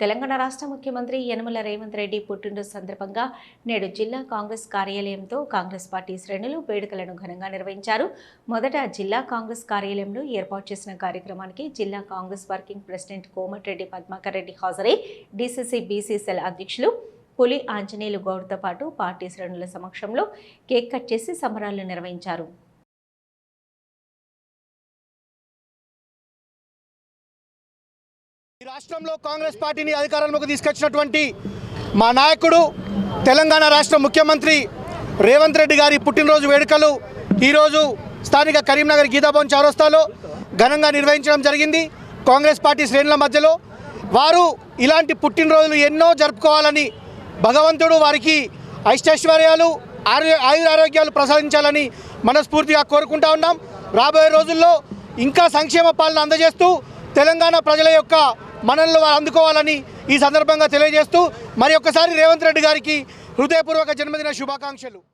తెలంగాణ రాష్ట్ర ముఖ్యమంత్రి యనమల రేవంత్ రెడ్డి పుట్టినరోజు సందర్భంగా నేడు జిల్లా కాంగ్రెస్ కార్యాలయంతో కాంగ్రెస్ పార్టీ శ్రేణులు వేడుకలను ఘనంగా నిర్వహించారు. మొదట జిల్లా కాంగ్రెస్ కార్యాలయంలో ఏర్పాటు చేసిన కార్యక్రమానికి జిల్లా కాంగ్రెస్ వర్కింగ్ ప్రెసిడెంట్ కోమటిరెడ్డి పద్మాకర్ రెడ్డి హాజరై డీసీసీ బీసీసీఎల్ అధ్యక్షులు పులి ఆంజనేయులు గౌడ్తో పాటు పార్టీ శ్రేణుల సమక్షంలో కేక్ కట్ చేసి సంబరాలు నిర్వహించారు. ఈ రాష్ట్రంలో కాంగ్రెస్ పార్టీని అధికారంలోకి తీసుకొచ్చినటువంటి మా నాయకుడు తెలంగాణ రాష్ట్ర ముఖ్యమంత్రి రేవంత్ రెడ్డి గారి పుట్టినరోజు వేడుకలు ఈరోజు స్థానిక కరీంనగర్ గీతాభవన్ చౌరస్తాలో ఘనంగా నిర్వహించడం జరిగింది. కాంగ్రెస్ పార్టీ శ్రేణుల మధ్యలో వారు ఇలాంటి పుట్టినరోజులు ఎన్నో జరుపుకోవాలని భగవంతుడు వారికి ఐష్టైశ్వర్యాలు ఆయురారోగ్యాలు ప్రసాదించాలని మనస్ఫూర్తిగా కోరుకుంటా ఉన్నాం. రాబోయే రోజుల్లో ఇంకా సంక్షేమ పాలన అందజేస్తూ తెలంగాణ ప్రజల యొక్క మనల్ని అందుకోవాలని ఈ సందర్భంగా తెలియజేస్తూ మరి ఒక్కసారి రేవంత్ రెడ్డి గారికి హృదయపూర్వక జన్మదిన శుభాకాంక్షలు.